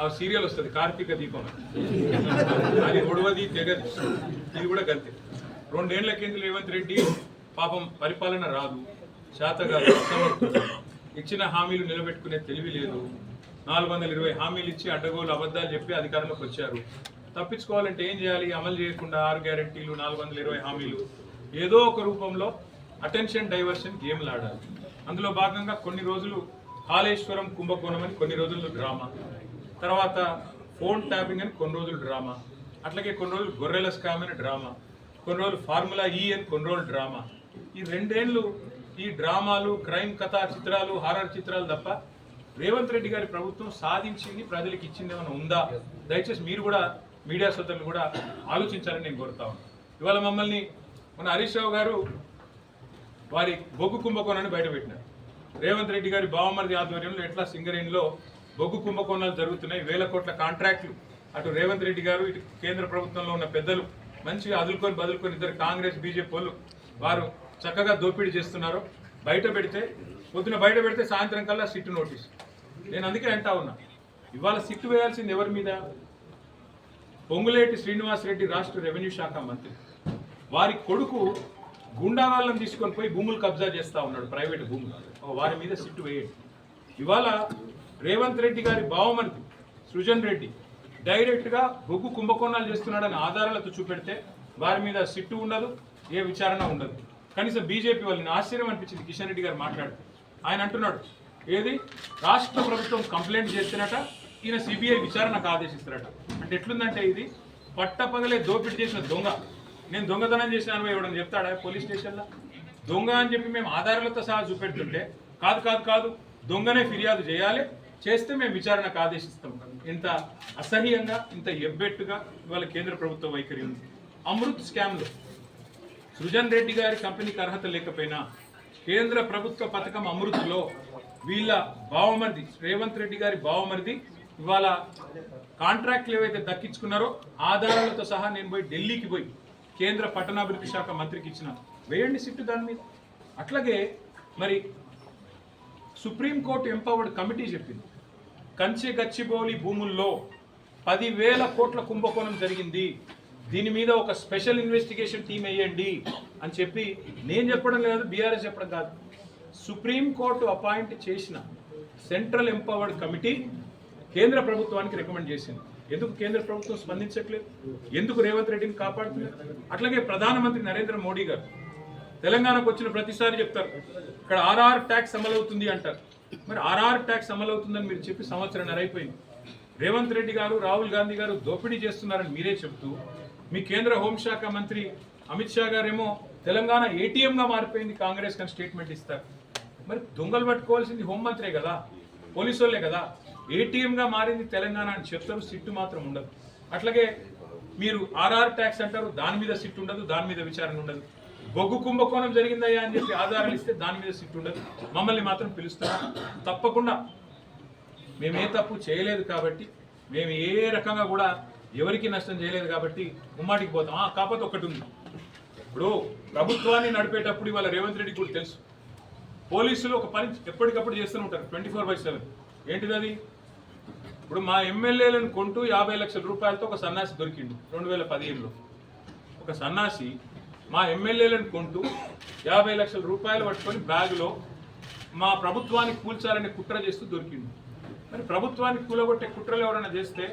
ఆ సీరియల్ వస్తుంది కార్తీక దీపం. అది గొడవది తెగది ఇది కూడా గంతే. రెండేళ్ళ కింద రేవంత్ రెడ్డి పాపం పరిపాలన రాదు శాతగారు ఇచ్చిన హామీలు నిలబెట్టుకునే తెలివి లేదు. నాలుగు వందల ఇరవై హామీలు ఇచ్చి అడ్డగోలు అబద్ధాలు చెప్పి అధికారంలోకి వచ్చారు. తప్పించుకోవాలంటే ఏం చేయాలి? అమలు చేయకుండా ఆరు గ్యారెంటీలు నాలుగు వందల ఇరవై హామీలు. ఏదో ఒక రూపంలో అటెన్షన్ డైవర్షన్ గేమ్లు ఆడాలి అందులో భాగంగా కొన్ని రోజులు కాళేశ్వరం కుంభకోణం అని కొన్ని రోజులు డ్రామా. తర్వాత ఫోన్ ట్యాపింగ్ అని కొన్ని రోజులు డ్రామా. అట్లాగే కొన్ని రోజులు గొర్రెల స్కామ్ అని డ్రామా. కొన్ని రోజులు ఫార్ములా ఈ అని కొన్ని రోజులు డ్రామా. ఈ రెండేళ్ళు ఈ డ్రామాలు క్రైమ్ కథా చిత్రాలు హారర్ చిత్రాలు తప్ప రేవంత్ రెడ్డి గారి ప్రభుత్వం సాధించింది ప్రజలకు ఇచ్చింది ఏమైనా ఉందా? దయచేసి మీరు కూడా మీడియా సోదరులు కూడా ఆలోచించాలని నేను కోరుతా ఇవాళ మమ్మల్ని మన హరీష్ రావు గారు వారి బొగ్గు కుంభకోణాన్ని బయటపెట్టినారు. రేవంత్ రెడ్డి గారి బావమరిది ఆధ్వర్యంలో ఎట్లా సింగరేణిలో బొగ్గు కుంభకోణాలు జరుగుతున్నాయి. వేల కోట్ల కాంట్రాక్ట్లు. అటు రేవంత్ రెడ్డి గారు ఇటు కేంద్ర ప్రభుత్వంలో ఉన్న పెద్దలు మంచిగా అదులుకొని బదులుకొని ఇద్దరు కాంగ్రెస్ బీజేపీ వాళ్ళు వారు చక్కగా దోపిడీ చేస్తున్నారు. బయట పెడితే పొద్దున బయట పెడితే సాయంత్రం కల్లా సిట్టు నోటీస్. నేను అందుకే అంటా ఉన్నా ఇవాళ సిట్టు వేయాల్సింది ఎవరి మీద? పొంగులేటి శ్రీనివాసరెడ్డి రాష్ట్ర రెవెన్యూ శాఖ మంత్రి. వారి కొడుకు గుండా వాళ్ళని తీసుకొని పోయి భూములు కబ్జా చేస్తా ఉన్నాడు ప్రైవేట్ భూములు. వారి మీద సిట్టు వేయండి. ఇవాళ రేవంత్ రెడ్డి గారి బావమరిది సృజన్ రెడ్డి డైరెక్ట్గా బొగ్గు కుంభకోణాలు చేస్తున్నాడని ఆధారాలతో చూపెడితే వారి మీద సిట్టు ఉండదు ఏ విచారణ ఉండదు. కనీసం బీజేపీ వాళ్ళని ఆశ్చర్యం అనిపించింది కిషన్ రెడ్డి గారు మాట్లాడు ఆయన అంటున్నాడు ఏది? రాష్ట్ర ప్రభుత్వం కంప్లైంట్ చేస్తున్నట ఈయన సిబిఐ విచారణకు ఆదేశిస్తారట. అంటే ఎట్లుందంటే ఇది? పట్టపగలే దోపిడీ చేసిన దొంగ. నేను దొంగతనం చేసినాను ఇవ్వడం చెప్తాడా పోలీస్ స్టేషన్లో? దొంగ అని చెప్పి మేము ఆధారాలతో సహా చూపెడుతుంటే కాదు కాదు కాదు దొంగనే ఫిర్యాదు చేయాలి చేస్తే మేము విచారణకు ఆదేశిస్తాం. ఇంత అసహ్యంగా ఇంత ఎబ్బెట్టుగా ఇవాళ కేంద్ర ప్రభుత్వ వైఖరి ఉంది. అమృత్ స్కామ్లో సృజన్ రెడ్డి గారి కంపెనీకి అర్హత లేకపోయినా కేంద్ర ప్రభుత్వ పథకం అమృత్లో వీళ్ళ బావమరిది రేవంత్ రెడ్డి గారి బావమరిది ఇవాళ కాంట్రాక్ట్లు ఏవైతే దక్కించుకున్నారో ఆధారాలతో సహా నేను పోయి ఢిల్లీకి పోయి కేంద్ర పట్టణాభివృద్ధి శాఖ మంత్రికి ఇచ్చిన వేయండి సిట్టు దాని మీద. అట్లాగే మరి సుప్రీంకోర్టు ఎంపవర్డ్ కమిటీ చెప్పింది. కంచె గచ్చిబౌలి భూముల్లో పదివేల కోట్ల కుంభకోణం జరిగింది. దీని మీద ఒక స్పెషల్ ఇన్వెస్టిగేషన్ టీం వేయండి అని చెప్పి నేను చెప్పడం లేదు బీఆర్ఎస్ చెప్పడం కాదు. సుప్రీంకోర్టు అపాయింట్ చేసిన సెంట్రల్ ఎంపవర్డ్ కమిటీ కేంద్ర ప్రభుత్వానికి రికమెండ్ చేసింది. ఎందుకు కేంద్ర ప్రభుత్వం స్పందించట్లేదు? ఎందుకు రేవంత్ రెడ్డిని కాపాడుతున్నారు? అట్లాగే ప్రధానమంత్రి నరేంద్ర మోడీ గారు తెలంగాణకు వచ్చిన ప్రతిసారి చెప్తారు ఇక్కడ ఆర్ఆర్ ట్యాక్స్ అమలవుతుంది అంటారు. మరి ఆర్ఆర్ ట్యాక్స్ అమలవుతుందని మీరు చెప్పి సంవత్సరం అయిపోయింది రేవంత్ రెడ్డి గారు రాహుల్ గాంధీ గారు దోపిడీ చేస్తున్నారని మీరే చెప్తూ మీ కేంద్ర హోంశాఖ మంత్రి అమిత్ షా గారేమో తెలంగాణ ఏటీఎంగా మారిపోయింది కాంగ్రెస్ కానీ స్టేట్మెంట్ ఇస్తారు. మరి దొంగలు పట్టుకోవాల్సింది హోంమంత్రే కదా పోలీసు వాళ్ళే కదా. ఏటీఎంగా మారింది తెలంగాణ అని చెప్తారు సిట్టు మాత్రం ఉండదు. అట్లాగే మీరు ఆర్ఆర్ ట్యాక్స్ అంటారు దాని మీద సిట్టు ఉండదు దాని మీద విచారణ ఉండదు. బొగ్గు కుంభకోణం జరిగిందయ్యా అని చెప్పి ఆధారాలు ఇస్తే దాని మీద సిట్టు ఉండదు. మమ్మల్ని మాత్రం పిలుస్తున్నారు తప్పకుండా మేము ఏ తప్పు చేయలేదు కాబట్టి మేము ఏ రకంగా కూడా ఎవరికి నష్టం చేయలేదు కాబట్టి ఉమ్మాటికి పోతాం. ఆ, కాకపోతే ఒకటి ఉంది. ఇప్పుడు ప్రభుత్వాన్ని నడిపేటప్పుడు ఇవాళ రేవంత్ రెడ్డి కూడా తెలుసు. పోలీసులు ఒక పని ఎప్పటికప్పుడు చేస్తూనే ఉంటారు. Twenty four by seven. ఏంటిది అది? ఇప్పుడు మా ఎమ్మెల్యేలను కొంటూ యాభై లక్షల రూపాయలతో ఒక సన్నాసి దొరికిండు. రెండు వేల పదిహేనులో. ఒక సన్నాసి మా ఎమ్మెల్యేలను కొంటూ యాభై లక్షల రూపాయలు పట్టుకొని బ్యాగులో మా ప్రభుత్వానికి కూల్చాలని కుట్ర చేస్తూ దొరికింది మరి ప్రభుత్వానికి కూలగొట్టే కుట్రలు ఎవరైనా చేస్తే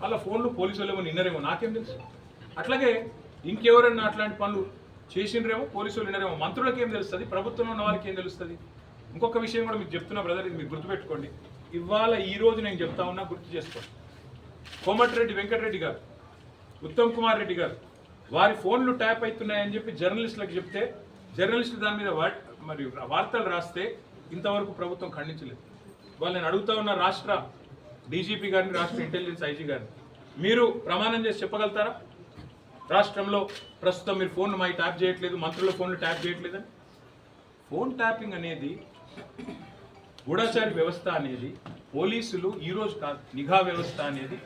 వాళ్ళ ఫోన్లు పోలీసు వాళ్ళేమో నిన్నరేమో నాకేం తెలుసు? అట్లాగే ఇంకెవరైనా అట్లాంటి పనులు చేసిండ్రేమో పోలీసు వాళ్ళు వినరేమో మంత్రులకు ఏం తెలుస్తుంది? ప్రభుత్వంలో ఉన్న వాళ్ళకి ఏం తెలుస్తుంది? ఇంకొక విషయం కూడా మీకు చెప్తున్నా బ్రదర్ ఇది మీరు గుర్తుపెట్టుకోండి. ఇవాళ ఈ రోజు నేను చెప్తా ఉన్నా గుర్తు చేసుకోండి. కోమటిరెడ్డి వెంకటరెడ్డి గారు ఉత్తమ్ కుమార్ రెడ్డి గారు వారి ఫోన్లు ట్యాప్ అవుతున్నాయని చెప్పి జర్నలిస్టులకు చెప్తే జర్నలిస్టులు దాని మీద మరి వార్తలు రాస్తే ఇంతవరకు ప్రభుత్వం ఖండించలేదు. వాళ్ళు నేను అడుగుతా ఉన్న రాష్ట్ర డీజీపీ గారిని రాష్ట్ర ఇంటెలిజెన్స్ ఐజీ గారిని మీరు ప్రమాణం చేసి చెప్పగలుగుతారా? రాష్ట్రంలో ప్రస్తుతం మీరు ఫోన్ మై ట్యాప్ చేయట్లేదు మంత్రుల ఫోన్లు ట్యాప్ చేయట్లేదని ఫోన్ ట్యాపింగ్ అనేది గూఢచారి వ్యవస్థ అనేది పోలీసులు ఈరోజు కాదు నిఘా వ్యవస్థ అనేది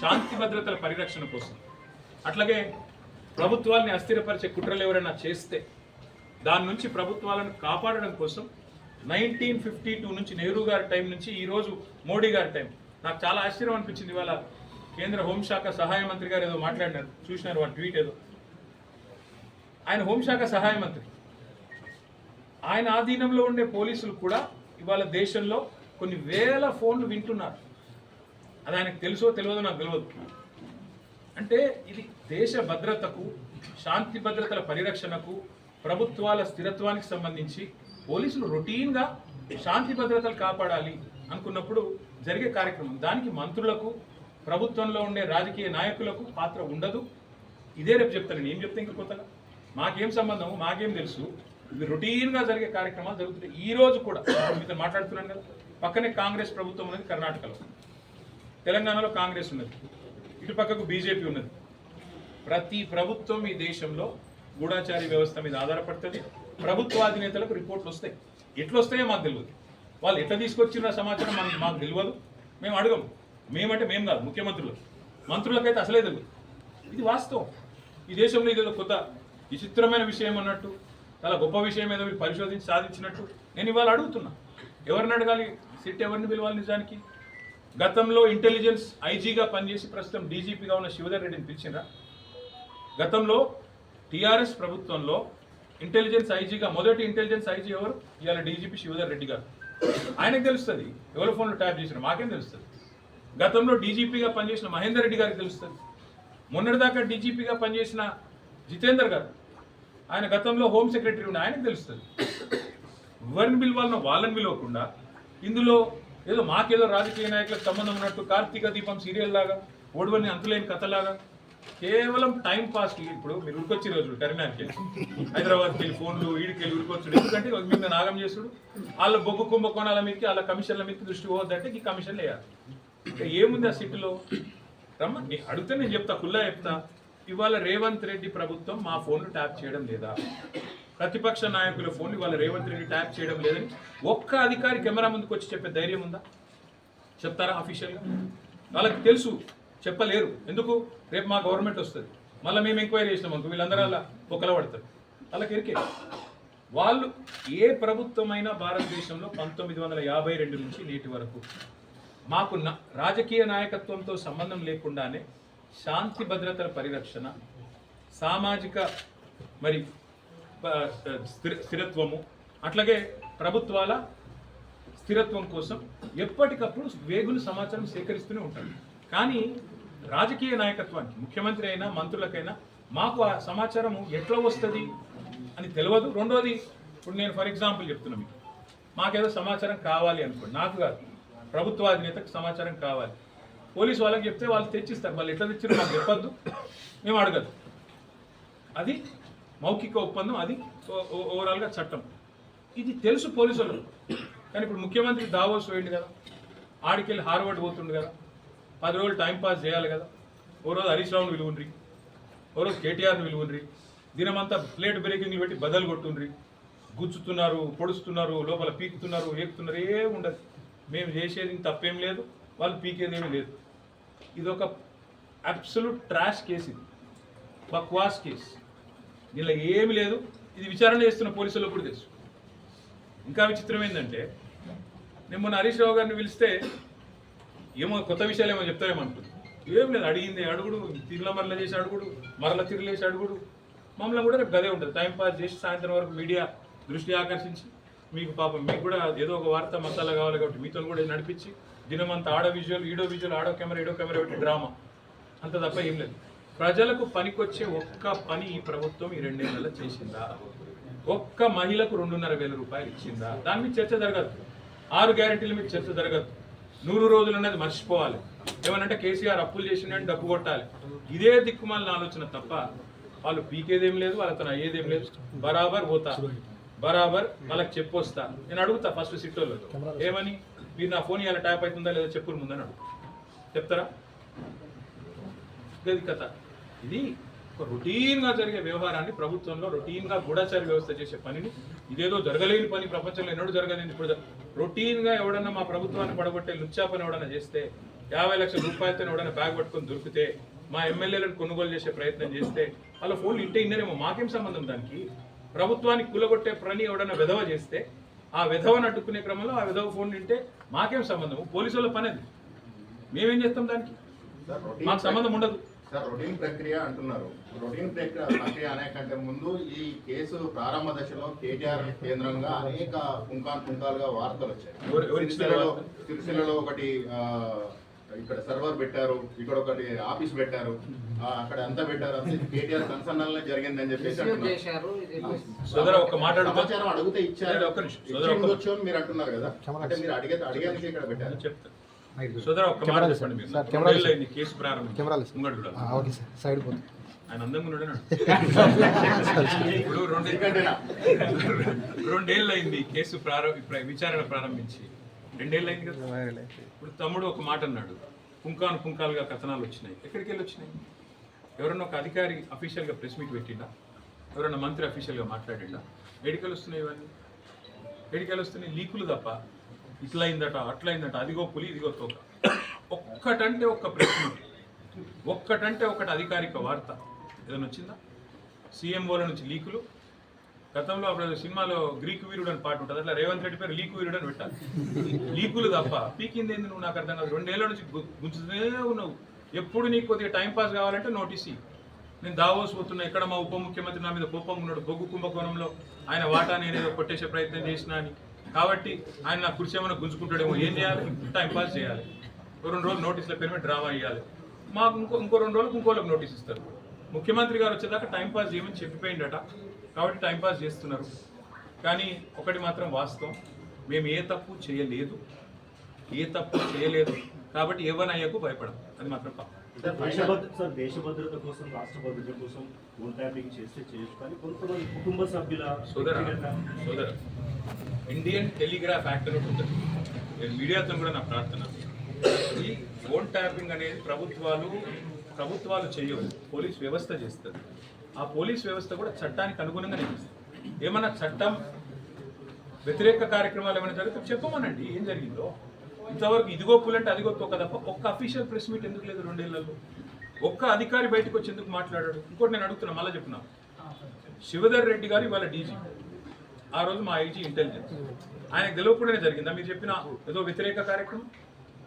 శాంతి భద్రతల పరిరక్షణ కోసం. అట్లాగే ప్రభుత్వాల్ని అస్థిరపరిచే కుట్రలు ఎవరైనా చేస్తే దాని నుంచి ప్రభుత్వాలను కాపాడడం కోసం నైన్టీన్ ఫిఫ్టీ టూ నుంచి నెహ్రూ గారి టైం నుంచి ఈరోజు మోడీ గారి టైం. నాకు చాలా ఆశ్చర్యం అనిపించింది. ఇవాళ కేంద్ర హోంశాఖ సహాయ మంత్రి గారు ఏదో మాట్లాడినారు. చూసినారు వారి ట్వీట్ ఏదో. ఆయన హోంశాఖ సహాయ మంత్రి. ఆయన ఆధీనంలో ఉండే పోలీసులు కూడా ఇవాళ దేశంలో కొన్ని వేల ఫోన్లు వింటున్నారు. అది ఆయనకు తెలుసో తెలియదో నాకు తెలియదు అంటే ఇది దేశ భద్రతకు శాంతి భద్రతల పరిరక్షణకు ప్రభుత్వాల స్థిరత్వానికి సంబంధించి పోలీసులు రొటీన్గా శాంతి భద్రతలు కాపాడాలి అనుకున్నప్పుడు జరిగే కార్యక్రమం. దానికి మంత్రులకు ప్రభుత్వంలో ఉండే రాజకీయ నాయకులకు పాత్ర ఉండదు. ఇదే రేపు చెప్తాను. నేను ఏం చెప్తే ఇంకా కొత్తగా. మాకేం సంబంధం? మాకేం తెలుసు? ఇవి రొటీన్గా జరిగే కార్యక్రమాలు జరుగుతున్నాయి ఈ రోజు కూడా మీతో మాట్లాడుతున్నాను కదా పక్కనే కాంగ్రెస్ ప్రభుత్వం ఉన్నది కర్ణాటకలో. తెలంగాణలో కాంగ్రెస్ ఉన్నది. ఇటు పక్కకు బీజేపీ ఉన్నది. ప్రతి ప్రభుత్వం ఈ దేశంలో గూఢాచారి వ్యవస్థ మీద ఆధారపడుతుంది. ప్రభుత్వాధినేతలకు రిపోర్ట్లు వస్తాయి. ఎట్లా వస్తాయో మాకు తెలియదు వాళ్ళు ఎట్లా తీసుకొచ్చిన సమాచారం మనకి మాకు తెలియదు మేము అడగం. మేమంటే మేము కాదు ముఖ్యమంత్రులు. మంత్రులకైతే అసలే తెలియదు ఇది వాస్తవం. ఈ దేశంలో ఇది ఏదో కొత్త విచిత్రమైన విషయం అన్నట్టు చాలా గొప్ప విషయం ఏదో మీరు పరిశోధించి సాధించినట్టు నేను ఇవాళ అడుగుతున్నా. ఎవరిని అడగాలి? సిట్ ఎవరిని పిలవాలి నిజానికి? గతంలో ఇంటెలిజెన్స్ ఐజీగా పనిచేసి ప్రస్తుతం డీజీపీగా ఉన్న శివధర్ రెడ్డిని పిలిచిండ్రా గతంలో టీఆర్ఎస్ ప్రభుత్వంలో ఇంటెలిజెన్స్ ఐజీగా మొదటి ఇంటెలిజెన్స్ ఐజీ ఎవరు? ఇవాళ డీజీపీ శివధర్ రెడ్డి గారు. ఆయనకు తెలుస్తుంది ఎవరి ఫోన్లో ట్యాప్ చేసిన మాకేం తెలుస్తుంది? గతంలో డీజీపీగా పనిచేసిన మహేందర్ రెడ్డి గారికి తెలుస్తుంది. మొన్నటిదాకా డీజీపీగా పనిచేసిన జితేందర్ గారు ఆయన గతంలో హోమ్ సెక్రటరీ ఉన్న ఆయనకు తెలుస్తుంది. ఎవరిని పిలవాలనో వాళ్ళని పిలవకుండా ఇందులో ఏదో మాకేదో రాజకీయ నాయకులకు సంబంధం ఉన్నట్టు కార్తీక దీపం సీరియల్ లాగా ఓడివని అంతులేని కథలాగా. కేవలం టైం పాస్ ఇప్పుడు మీరు ఉరికొచ్చి రోజు కరీంనగర్కి హైదరాబాద్కి వెళ్ళి ఫోన్లు ఈడికి వెళ్ళి ఉరికొచ్చుడు. ఎందుకంటే మీద నాగం చేసుడు వాళ్ళ బొగ్గు కుంభకోణాల మీదకి వాళ్ళ కమిషన్ల మీదకి దృష్టి పోవద్దంటే ఈ కమిషన్లు వేయాలి. ఇంకా ఏముంది ఆ సిటీలో రమ్మని అడిగితే నేను చెప్తా కుల్లా చెప్తా. ఇవాళ రేవంత్ రెడ్డి ప్రభుత్వం మా ఫోన్లు ట్యాప్ చేయడం లేదా? ప్రతిపక్ష నాయకుల ఫోన్లు వాళ్ళ రేవంత్ రెడ్డి ట్యాప్ చేయడం లేదని ఒక్క అధికారి కెమెరా ముందుకు వచ్చి చెప్పే ధైర్యం ఉందా? చెప్తారా అఫీషియల్గా వాళ్ళకి తెలుసు చెప్పలేరు. ఎందుకు? రేపు మా గవర్నమెంట్ వస్తుంది. మళ్ళీ మేము ఎంక్వైరీ చేసినాం అనుకో వీళ్ళందరూ అలా పొక్కల పడతారు. వాళ్ళకి ఎరికే. వాళ్ళు ఏ ప్రభుత్వమైనా భారతదేశంలో పంతొమ్మిది వందల యాభై రెండు నుంచి నేటి వరకు మాకున్న రాజకీయ నాయకత్వంతో సంబంధం లేకుండానే శాంతి భద్రతల పరిరక్షణ సామాజిక మరి స్థిరత్వము. అట్లాగే ప్రభుత్వాల స్థిరత్వం కోసం ఎప్పటికప్పుడు వేగులు సమాచారం సేకరిస్తూనే ఉంటారు. కానీ రాజకీయ నాయకత్వానికి ముఖ్యమంత్రి అయినా మంత్రులకైనా మాకు ఆ సమాచారం ఎట్లా వస్తుంది అని తెలియదు రెండోది ఇప్పుడు నేను ఫర్ ఎగ్జాంపుల్ చెప్తున్నా మీకు. మాకేదో సమాచారం కావాలి అనుకోండి. నాకు కాదు. ప్రభుత్వాధినేతకు సమాచారం కావాలి. పోలీసు వాళ్ళకి చెప్తే వాళ్ళు తెచ్చిస్తారు. వాళ్ళు ఎట్లా తెచ్చినా మాకు చెప్పద్దు. మేము అడగదు. అది మౌఖిక ఒప్పందం అది ఓ- ఓవరాల్గా చట్టం. ఇది తెలుసు పోలీసులు. కానీ ఇప్పుడు ముఖ్యమంత్రి దావోస్ వేయండి కదా. ఆడికెళ్ళి హార్వర్డ్ పోతుండు కదా. పది రోజులు టైం పాస్ చేయాలి కదా. ఓ రోజు హరీష్ రావుని విలువుండ్రి ఓ రోజు కేటీఆర్ని విలువుండ్రి దినమంతా ప్లేట్ బ్రేకింగ్లు పెట్టి బదలు కొట్టుండ్రి. గుచ్చుతున్నారు పొడుస్తున్నారు లోపల పీకుతున్నారు ఏకుతున్నారు ఏం ఉండదు. మేము చేసేది తప్పేం లేదు వాళ్ళు పీకేది ఏమీ లేదు. ఇది ఒక అబ్సల్యూట్ ట్రాష్ కేసు ఇది. బక్వాస్ కేసు. దీనిలో ఏమి లేదు. ఇది విచారణ చేస్తున్న పోలీసులకు కూడా తెలుసు. ఇంకా విచిత్రం ఏంటంటే నేను మొన్న హరీష్ రావు గారిని పిలిస్తే ఏమో కొత్త విషయాలు ఏమో చెప్తారేమంటుంది ఏం లేదు అడిగింది అడుగుడు తిరుల మరల చేసి అడుగుడు మరల తిరలేసి అడుగుడు. మమ్మల్ని కూడా రేపు గదే ఉంటుంది. టైం పాస్ చేసి సాయంత్రం వరకు మీడియా దృష్టి ఆకర్షించి మీకు పాపం మీకు కూడా ఏదో ఒక వార్త మసాలా కావాలి కాబట్టి మీతో కూడా నడిపించి దినమంతా ఆడ విజువల్ ఈడో విజువల్ ఆడో కెమెరా ఈడో కెమెరా పెట్టి డ్రామా. అంత తప్ప ఏం లేదు. ప్రజలకు పనికొచ్చే ఒక్క పని ఈ ప్రభుత్వం ఈ రెండేళ్ళలో చేసిందా? ఒక్క మహిళకు రెండున్నర వేల రూపాయలు ఇచ్చిందా? దాని మీద చర్చ జరగదు. ఆరు గ్యారెంటీల మీద చర్చ జరగదు. నూరు రోజులు అనేది మర్చిపోవాలి. ఏమనంటే కేసీఆర్ అప్పులు చేసిండని డబ్బు కొట్టాలి. ఇదే దిక్కుమాలిన ఆలోచన తప్ప వాళ్ళు పీకేదేం లేదు వాళ్ళతో అయ్యేదేం లేదు. బరాబర్ పోతా. బరాబర్ వాళ్ళకి చెప్పొస్తా నేను అడుగుతా ఫస్ట్ సిట్టోళ్ళు ఏమని? మీరు నా ఫోన్ ఇలా ట్యాప్ అవుతుందా లేదా? చెప్పులు ముందని అడుగు. చెప్తారా? గది కథ. ఇది ఒక రొటీన్గా జరిగే వ్యవహారాన్ని ప్రభుత్వంలో రొటీన్గా గూఢచారి వ్యవస్థ చేసే పనిని ఇదేదో జరగలేని పని ప్రపంచంలో ఎన్నడూ జరగలేదు ఇప్పుడు రొటీన్గా ఎవడన్నా మా ప్రభుత్వాన్ని పడగొట్టే లుచ్చా పని ఎవడన్నా చేస్తే యాభై లక్షల రూపాయలతో ఎవడన్నా బ్యాగ్ పట్టుకొని దొరికితే మా ఎమ్మెల్యేలను కొనుగోలు చేసే ప్రయత్నం చేస్తే వాళ్ళ ఫోన్లు ఇంటే ఇన్నరేమో మాకేం సంబంధం దానికి? ప్రభుత్వానికి కూలగొట్టే పని ఎవడన్నా విధవ చేస్తే ఆ విధవను అడ్డుకునే క్రమంలో ఆ విధవ ఫోన్ వింటే మాకేం సంబంధం పోలీసుల పని అది మేమేం చేస్తాం దానికి? మాకు సంబంధం ఉండదు. సార్ రొటీన్ ప్రక్రియ అంటున్నారు. రొటీన్ ప్రక్రియ ప్రక్రియ అనే కంటే ముందు ఈ కేసు ప్రారంభ దశలో కేటీఆర్ కేంద్రంగా అనేక పుంకాన్ పుంకాలుగా వార్తలు వచ్చాయి. సిరిసిల్లలో ఒకటి ఆ, ఇక్కడ సర్వర్ పెట్టారు ఇక్కడ ఒకటి ఆఫీస్ పెట్టారు ఆ, అక్కడ అంతా పెట్టారు. అంతా కేటీఆర్ కన్సర్నల్ చెప్పేసి ఒక్క మాట అడుగుతా. సమాచారం అడిగితే ఇచ్చారు. అని మీరు అంటున్నారు కదా. అంటే మీరు అడిగే అడిగేందుకు ఇక్కడ పెట్టారు. చెప్తా. సోదర ఒక్క మాట కెమెరాలు చెప్పండి మీరు. సార్, కెమెరాలు రెండేళ్ళు అయింది కేసు ప్రారంభం కెమెరాలు సార్. ముంగడు చూడాలి. ఆ, ఓకే సార్. సైడ్ పోతుంది ఆయన అందంగా ఉన్నాడు. ఇప్పుడు రెండు? రెండేళ్ళు అయింది కేసు ప్రారంభ విచారణ ప్రారంభించి. రెండేళ్ళు అయింది కదా? ఇప్పుడు తమ్ముడు ఒక మాట అన్నాడు. పుంకాను పుంకాలుగా కథనాలు వచ్చినాయి. ఎక్కడికి వెళ్ళి వచ్చినాయి? ఎవరన్నా ఒక అధికారి అఫీషియల్గా ప్రెస్ మీట్ పెట్టిండా? ఎవరన్నా మంత్రి అఫీషియల్గా మాట్లాడిండా? ఎడికలు వస్తున్నాయి ఇవన్నీ. ఎడికలు వస్తున్నాయి. లీకులు తప్ప ఇట్లా అయిందట అట్లా అదిగో పులి ఇదిగో తోక. ఒక్కటంటే ఒక్క ప్రశ్న. ఒక్కటంటే ఒకటి అధికారిక వార్త. ఏదైనా వచ్చిందా? సీఎంఓల నుంచి లీకులు. గతంలో అప్పుడు సినిమాలో గ్రీక్ వీరుడు అని పాట ఉంటుంది. అట్లా రేవంత్ రెడ్డి పేరు లీక్ వీరుడు అని పెట్టాలి. లీకులు తప్ప. పీకింది ఏంది నువ్వు? నాకు అర్థం కాదు. రెండేళ్ళ నుంచి గుంచుతూనే ఉన్నావు. ఎప్పుడు నీకు కొద్దిగా టైంపాస్ కావాలంటే నోటీస్ నేను దావోస్ పోతున్నా. ఎక్కడ మా ఉప ముఖ్యమంత్రి నా మీద కోపం ఉన్నాడు? బొగ్గు కుంభకోణంలో ఆయన వాటా నేనేదో కొట్టేసే ప్రయత్నం చేసినా అని. కాబట్టి ఆయన నా కుర్చీ ఏమైనా గుంజుకుంటాడేమో ఏం చేయాలి? టైం పాస్ చేయాలి. రెండు రోజులు నోటీసుల పేరు మీద డ్రామా ఇవ్వాలి మాకు ఇంకో ఇంకో రెండు రోజులకు ఇంకోళ్ళకి నోటీస్ ఇస్తారు. ముఖ్యమంత్రి గారు వచ్చేదాకా టైం పాస్ చేయమని చెప్పిపోయిందట కాబట్టి టైం పాస్ చేస్తున్నారు. కానీ ఒకటి మాత్రం వాస్తవం. మేము ఏ తప్పు చేయలేదు. ఏ తప్పు చేయలేదు. కాబట్టి ఎవరయ్యకు భయపడం అది మాత్రం పాపం సార్ దేశభద్ర సార్ దేశ భద్రత కోసం రాష్ట్ర భద్రత కోసం ఫోన్ ట్యాపింగ్ చేస్తే చేయొచ్చు కానీ కొంతమంది కుటుంబ సభ్యుల సోదర ఇండియన్ టెలిగ్రాఫ్ యాక్ట్ అని ఒకటి ఉంటుంది నేను మీడియాతో కూడా నా ప్రార్థన. ఈ ఫోన్ ట్యాపింగ్ అనేది ప్రభుత్వాలు ప్రభుత్వాలు చేయవు పోలీస్ వ్యవస్థ చేస్తుంది. ఆ పోలీస్ వ్యవస్థ కూడా చట్టానికి అనుగుణంగానే చేస్తుంది. ఏమన్నా చట్టం వ్యతిరేక కార్యక్రమాలు ఏమైనా జరిగితే చెప్పమనండి ఏం జరిగిందో. ఇంతవరకు ఇదిగో పులంటే అదిగో తోక తప్ప ఒక్క అఫీషియల్ ప్రెస్ మీట్ ఎందుకు లేదు రెండేళ్ళలో? ఒక్క అధికారి బయటకు వచ్చి ఎందుకు మాట్లాడాడు? ఇంకోటి నేను అడుగుతున్నా మళ్ళీ చెప్తున్నా. శివధర్ రెడ్డి గారు ఇవాళ డీజీ. ఆ రోజు మా ఐజీ ఇంటెలిజెన్స్ ఆయనకు తెలియకుండానే జరిగిందా? మీరు చెప్పిన ఏదో వ్యతిరేక కార్యక్రమం?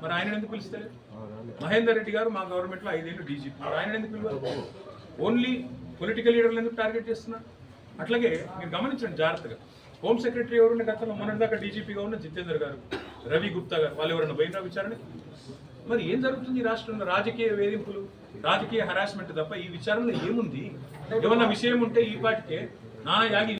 మరి ఆయన ఎందుకు పిలుస్తారు మహేందర్ రెడ్డి గారు మా గవర్నమెంట్లో ఐదేళ్ళు డీజీపీ మరి ఆయన ఎందుకు పిలవాలి? ఓన్లీ పొలిటికల్ లీడర్లు ఎందుకు టార్గెట్ చేస్తున్నారు? అట్లాగే మీరు గమనించండి జాగ్రత్తగా. హోమ్ సెక్రటరీ ఎవరున్న గతంలో మొన్నటిదాకా డీజీపీగా ఉన్న జితేందర్ గారు. రవి గుప్తా గారు వాళ్ళు ఎవరైనా పోయినరా విచారణ మరి ఏం జరుగుతుంది ఈ రాష్ట్రంలో? రాజకీయ వేధింపులు రాజకీయ హరాస్మెంట్ తప్ప ఈ విచారణలో ఏముంది? ఏమన్నా విషయం ఉంటే ఈ పాటికే నానా యాగి